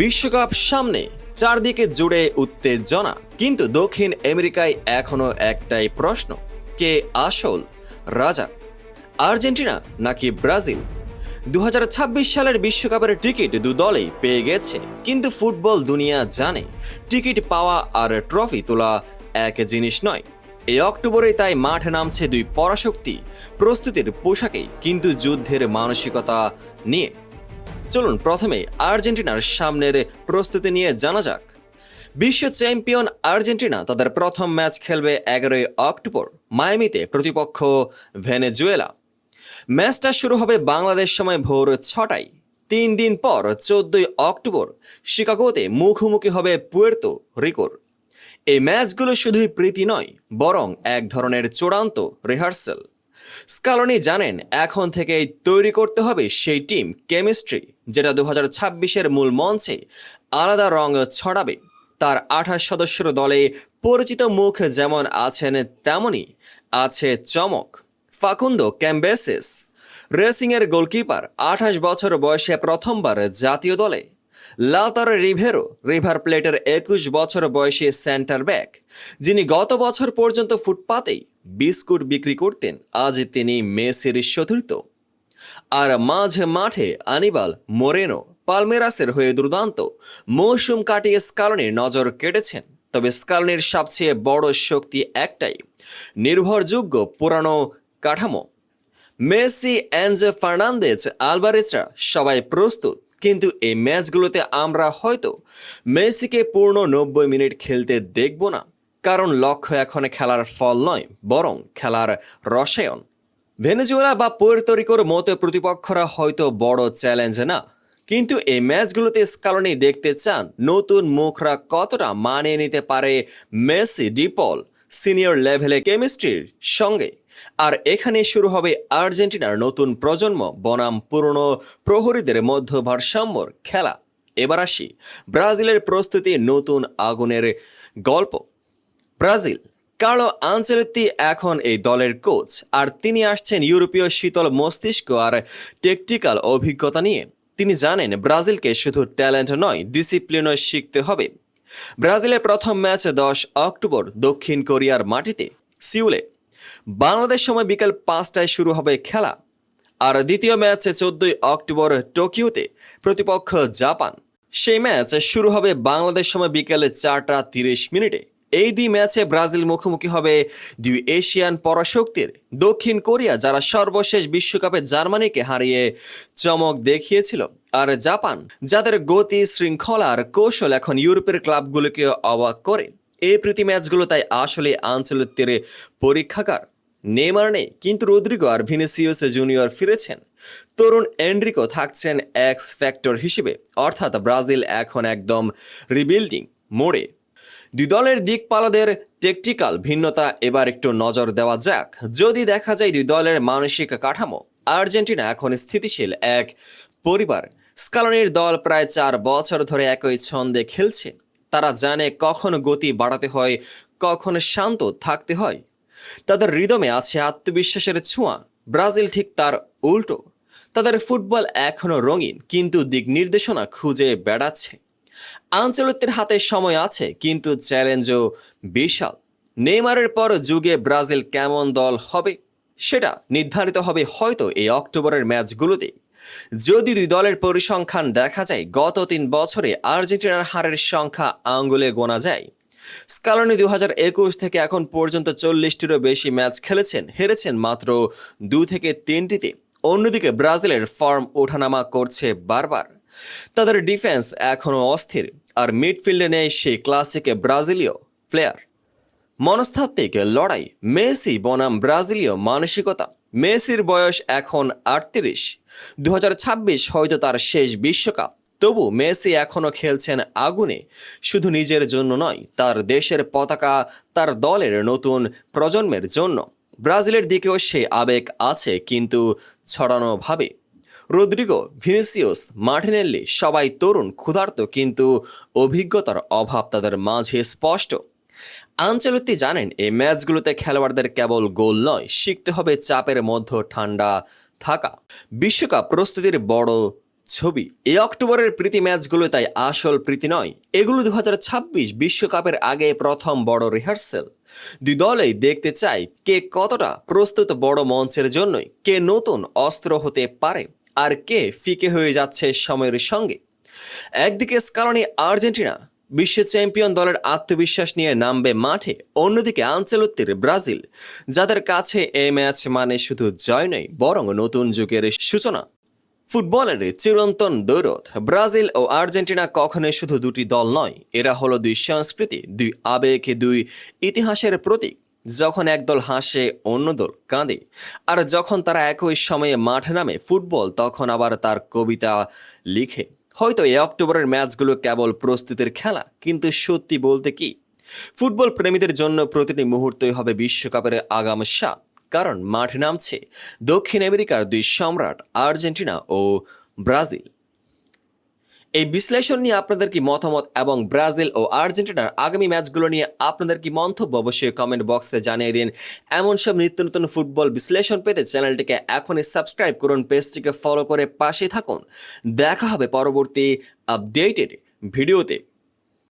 বিশ্বকাপ সামনে, চারদিকে জুড়ে উত্তেজনা। কিন্তু দক্ষিণ আমেরিকায় এখনও একটাই প্রশ্ন, কে আসল রাজা? আর্জেন্টিনা নাকি ব্রাজিল? দু হাজার ছাব্বিশ সালের বিশ্বকাপের টিকিট দু দলেই পেয়ে গেছে, কিন্তু ফুটবল দুনিয়া জানে, টিকিট পাওয়া আর ট্রফি তোলা এক জিনিস নয়। এই অক্টোবরে তাই মাঠে নামছে দুই পরাশক্তি, প্রস্তুতির পোশাকেই, কিন্তু যুদ্ধের মানসিকতা নিয়ে। চলুন প্রথমে আর্জেন্টিনার সামনের প্রস্তুতি নিয়ে জানা যাক। বিশ্ব চ্যাম্পিয়ন আর্জেন্টিনা তাদের প্রথম ম্যাচ খেলবে এগারোই অক্টোবর, মায়ামিতে প্রতিপক্ষ ভেনেজুয়েলা। ম্যাচটা শুরু হবে বাংলাদেশ সময় ভোর ছটায়। তিন দিন পর চোদ্দই অক্টোবর শিকাগোতে মুখোমুখি হবে পুয়ের্তো রিকোর। এই ম্যাচগুলো শুধুই প্রীতি নয়, বরং এক ধরনের চূড়ান্ত রিহার্সাল। স্কালনি জানেন, এখন থেকেই তৈরি করতে হবে সেই টিম কেমিস্ট্রি, যেটা দু হাজার ছাব্বিশের মূল মঞ্চে আলাদা রং ছড়াবে। তার আঠাশ সদস্যের দলে পরিচিত মুখ যেমন আছেন তেমনই আছে চমক। ফাকুন্দো ক্যাম্বেসিস, রেসিংয়ের গোলকিপার, আঠাশ বছর বয়সে প্রথমবার জাতীয় দলে লাতার রিভেরো, রিভার প্লেটের একুশ বছর বয়সী সেন্টার ব্যাক, যিনি গত বছর পর্যন্ত ফুটপাতেই বিস্কুট বিক্রি করতেন, আজ তিনি মেসির চতুর্থ আর মাঝে মাঠে আনিবাল মোরেনো পালমেরাসের হয়ে দুর্দান্ত মৌসুম কাটিয়ে স্কালনির নজর কেটেছেন। তবে স্কালনির সবচেয়ে বড় শক্তি একটাই, নির্ভরযোগ্য পুরানো কাঠামো। মেসি অ্যাঞ্জে ফার্নান্দেজ আলভারেজরা সবাই প্রস্তুত। কিন্তু এই ম্যাচগুলোতে আমরা হয়তো মেসিকে পূর্ণ নব্বই মিনিট খেলতে দেখব না, কারণ লক্ষ্য এখন খেলার ফল নয়, বরং খেলার রসায়ন। ভেনেজুয়েলা বা পোর্তরিকোর মতো প্রতিপক্ষরা হয়তো বড় চ্যালেঞ্জ না, কিন্তু এই ম্যাচগুলোতে স্কালনি দেখতে চান নতুন মুখরা কতটা মানিয়ে নিতে পারে মেসি, ডিপল, সিনিয়র লেভেলে কেমিস্ট্রির সঙ্গে। আর এখানে শুরু হবে আর্জেন্টিনার নতুন প্রজন্ম বনাম পুরনো প্রহরীদের মধ্য ভারসাম্যর খেলা। এবার আসি ব্রাজিলের প্রস্তুতি নতুন আগুনের গল্প। ব্রাজিল, কার্লো আনচেলত্তি এখন এই দলের কোচ, আর তিনি আসছেন ইউরোপীয় শীতল মস্তিষ্ক আর টেকটিক্যাল অভিজ্ঞতা নিয়ে। তিনি জানেন ব্রাজিলকে শুধু ট্যালেন্ট নয়, ডিসিপ্লিনও শিখতে হবে। ব্রাজিলের প্রথম ম্যাচ দশ অক্টোবর দক্ষিণ কোরিয়ার মাটিতে, সিউলে। বাংলাদেশ সময় বিকাল পাঁচটায় শুরু হবে খেলা। আর দ্বিতীয় ম্যাচ চোদ্দই অক্টোবর টোকিওতে প্রতিপক্ষ জাপান। সেই ম্যাচ শুরু হবে বাংলাদেশ সময় বিকেলে চারটা তিরিশ মিনিটে। এই দুই ম্যাচে ব্রাজিল মুখোমুখি হবে দুই এশিয়ান পরাশক্তির। দক্ষিণ কোরিয়া, যারা সর্বশেষ বিশ্বকাপে জার্মানিকে হারিয়ে চমক দেখিয়েছিল। আর জাপান, যাদের গতি শৃঙ্খলার কৌশল এখন ইউরোপের ক্লাবগুলোকে অবাক করে। এই প্রীতি ম্যাচগুলো তাই আসলে আঞ্চলিকের পরীক্ষাকার নেইমার নেই, কিন্তু রদ্রিগো আর ভিনিসিয়াস জুনিয়র ফিরেছেন। তরুণ এন্ড্রিকো থাকছেন এক্স ফ্যাক্টর হিসেবে, অর্থাৎ ব্রাজিল এখন একদম রিবিল্ডিং মোড়ে। দুই দলের দিকপালদের টেকটিক্যাল ভিন্নতা এবার একটু নজর দেওয়া যাক। যদি দেখা যায় দুই দলের মানসিক কাঠামো, আর্জেন্টিনা এখন স্থিতিশীল এক পরিবার। স্কালনির দল প্রায় চার বছর ধরে একই ছন্দে খেলছে। তারা জানে কখন গতি বাড়াতে হয়, কখন শান্ত থাকতে হয়। তাদের হৃদমে আছে আত্মবিশ্বাসের ছোঁয়া। ব্রাজিল ঠিক তার উল্টো। তাদের ফুটবল এখনও রঙিন, কিন্তু দিক নির্দেশনা খুঁজে বেড়াচ্ছে। আঞ্চলিকদের হাতে সময় আছে, কিন্তু চ্যালেঞ্জও বিশাল। নেইমারের পর যুগে ব্রাজিল কেমন দল হবে, সেটা নির্ধারিত হবে হয়তো এই অক্টোবরের ম্যাচগুলোতে। যদি দুই দলের পরিসংখ্যান দেখা যায়, গত তিন বছরে আর্জেন্টিনার হারের সংখ্যা আঙ্গুলে গোনা যায়। স্কালনি দু হাজার একুশ থেকে এখন পর্যন্ত চল্লিশটিরও বেশি ম্যাচ খেলেছেন, হেরেছেন মাত্র দু থেকে তিনটিতে। অন্যদিকে ব্রাজিলের ফর্ম ওঠানামা করছে বারবার। তাদের ডিফেন্স এখনও অস্থির, আর মিডফিল্ডে নেই সেই ক্লাসিক ব্রাজিলীয় প্লেয়ার। মনস্তাত্ত্বিক লড়াই, মেসি, বনাম, ব্রাজিলীয় মানসিকতা। মেসির বয়স এখন আটত্রিশ। দু হয়তো তার শেষ বিশ্বকাপ। তবু মেসি এখনও খেলছেন আগুনে। শুধু নিজের জন্য নয়, তার দেশের পতাকা, তার দলের নতুন প্রজন্মের জন্য। ব্রাজিলের দিকেও সে আবেগ আছে কিন্তু ছড়ানোভাবে রদ্রিগো ভিনিসিয়াস মার্টিনেল্লি সবাই তরুণ, ক্ষুধার্ত কিন্তু অভিজ্ঞতার অভাব তাদের মাঝে স্পষ্ট। আঞ্চলত্তি জানেন, এই ম্যাচগুলোতে খেলোয়াড়দের কেবল গোল নয়, শিখতে হবে চাপের মধ্যে ঠান্ডা থাকা। বিশ্বকাপ প্রস্তুতির বড় ছবি। এই অক্টোবরের প্রীতি ম্যাচগুলো তাই আসল প্রীতি নয়। এগুলো দু বিশ্বকাপের আগে প্রথম বড় রিহার্সেল। দুই দলেই দেখতে চাই কে কতটা প্রস্তুত বড় মঞ্চের জন্যই, কে নতুন অস্ত্র হতে পারে, আর কে ফিকে হয়ে যাচ্ছে সময়ের সঙ্গে। একদিকে স্কালনি আর্জেন্টিনা বিশ্ব চ্যাম্পিয়ন দলের আত্মবিশ্বাস নিয়ে নামবে মাঠে। অন্যদিকে আঞ্চলত্বের ব্রাজিল, যাদের কাছে এই ম্যাচ মানে শুধু জয় নয়, বরং নতুন যুগের সূচনা। ফুটবলের চিরন্তন দৌড়ত ব্রাজিল ও আর্জেন্টিনা কখনোই শুধু দুটি দল নয়, এরা হলো দুই সংস্কৃতি, দুই আবেগ, দুই ইতিহাসের প্রতীক। যখন এক দল হাসে, অন্য দল কাঁদে। আর যখন তারা একই সময়ে মাঠে নামে ফুটবল, তখন আবার তার কবিতা লিখে। হয়তো এই অক্টোবরের ম্যাচগুলো কেবল প্রস্তুতির খেলা, কিন্তু সত্যি বলতে কি? ফুটবল প্রেমীদের জন্য প্রতিটি মুহূর্তই হবে বিশ্বকাপের আগাম সাপ, কারণ মাঠে নামছে দক্ষিণ আমেরিকার দুই সম্রাট আর্জেন্টিনা ও ব্রাজিল। এই বিশ্লেষণ নিয়ে আপনাদের কি মতামত এবং ব্রাজিল ও আর্জেন্টিনার আগামী ম্যাচগুলো নিয়ে আপনাদের কি মন্তব্য অবশ্যই কমেন্ট বক্সে জানিয়ে দিন। এমন সব নিত্য নতুন ফুটবল বিশ্লেষণ পেতে চ্যানেলটিকে এখনই সাবস্ক্রাইব করুন পেজটিকে ফলো করে পাশে থাকুন। দেখা হবে পরবর্তী আপডেটেড ভিডিওতে।